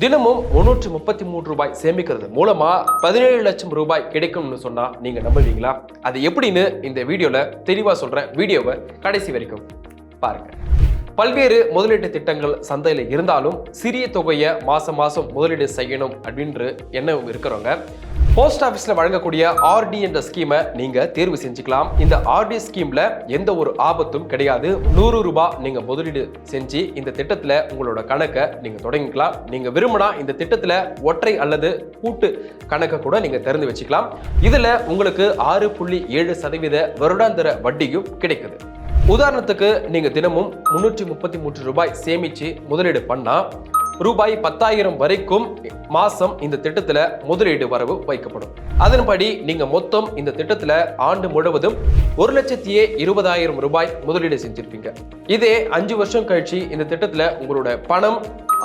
தினமும் முன்னூற்றி முப்பத்தி மூன்று ரூபாய் சேமிக்கிறது மூலமா பதினேழு லட்சம் ரூபாய் கிடைக்கும்னு சொன்னா நீங்க நம்புவீங்களா? அது எப்படின்னு இந்த வீடியோல தெளிவா சொல்றேன் வீடியோவை கடைசி வரைக்கும் பாருங்க. பல்வேறு முதலீட்டு திட்டங்கள் சந்தையில் இருந்தாலும் சிறிய தொகையை மாசம் மாசம் முதலீடு செய்யணும் அப்படின்ற எண்ணம் இருக்கிறவங்க போஸ்ட் ஆஃபீஸில் வழங்கக்கூடிய ஆர்டி என்ற ஸ்கீமை நீங்கள் தேர்வு செஞ்சுக்கலாம். இந்த ஆர்டி ஸ்கீமில் எந்த ஒரு ஆபத்தும் கிடையாது. நூறு ரூபாய் நீங்கள் முதலீடு செஞ்சு இந்த திட்டத்தில் உங்களோட கணக்கை நீங்கள் தொடங்கிக்கலாம். நீங்கள் விரும்பினா இந்த திட்டத்தில் ஒற்றை அல்லது கூட்டு கணக்கை கூட நீங்கள் திறந்து வச்சுக்கலாம். இதில் உங்களுக்கு ஆறு புள்ளி ஏழு சதவீத வருடாந்திர வட்டியும் கிடைக்குது. உதாரணத்துக்கு நீங்கள் தினமும் முன்னூற்றி முப்பத்தி மூன்று ரூபாய் சேமித்து முதலீடு பண்ணால் ரூபாய் பத்தாயிரம் வரைக்கும் மாசம் இந்த திட்டத்தில் முதலீடு வரவு வைக்கப்படும். அதன்படி நீங்கள் மொத்தம் இந்த திட்டத்தில் ஆண்டு முழுவதும் ஒரு லட்சத்தியே இருபதாயிரம் ரூபாய் முதலீடு செஞ்சிருப்பீங்க. இதே அஞ்சு வருஷம் கழிச்சு இந்த திட்டத்தில் உங்களோட பணம்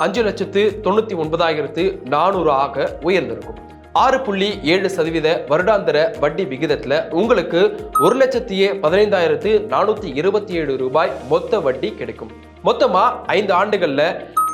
அஞ்சு லட்சத்து தொண்ணூற்றி ஒன்பதாயிரத்து நானூறு ஆக உயர்ந்திருக்கும். ஆறு புள்ளி ஏழு சதவீத வருடாந்திர வட்டி விகிதத்தில் உங்களுக்கு ஒரு லட்சத்தியே பதினைந்தாயிரத்து நானூற்றி இருபத்தி ஏழு ரூபாய் மொத்த வட்டி கிடைக்கும். மொத்தமாக ஐந்து ஆண்டுகளில்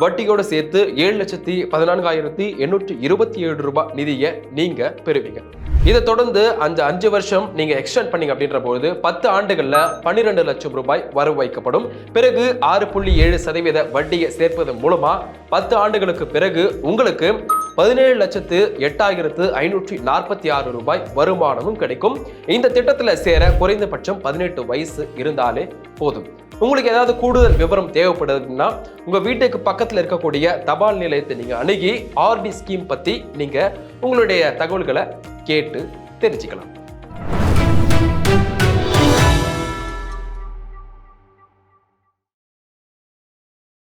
வட்டியோட சேர்த்து ஏழு லட்சத்தி பதினான்காயிரத்தி எண்ணூற்றி இருபத்தி ஏழு ரூபாய் நிதியை நீங்கள் பெறுவீங்க. இதை தொடர்ந்து அந்த அஞ்சு வருஷம் நீங்கள் எக்ஸ்டெண்ட் பண்ணீங்க அப்படின்ற போது பத்து ஆண்டுகளில் பன்னிரெண்டு லட்சம் ரூபாய் வரவு வைக்கப்படும். பிறகு ஆறு புள்ளி ஏழு சதவீத வட்டியை சேர்ப்பதன் மூலமாக பத்து ஆண்டுகளுக்கு பிறகு உங்களுக்கு பதினேழு லட்சத்து எட்டாயிரத்து ஐநூற்றி நாற்பத்தி ஆறு ரூபாய் வருமானமும் கிடைக்கும். இந்த திட்டத்தில் சேர குறைந்தபட்சம் பதினெட்டு வயசு இருந்தாலே போதும். உங்களுக்கு ஏதாவது கூடுதல் விவரம் தேவைப்படுதுன்னா உங்கள் வீட்டுக்கு பக்கத்தில் இருக்கக்கூடிய தபால் நிலையத்தை நீங்கள் அணுகி ஆர்டி ஸ்கீம் பற்றி நீங்கள் உங்களுடைய தகவல்களை கேட்டு தெரிஞ்சுக்கலாம்.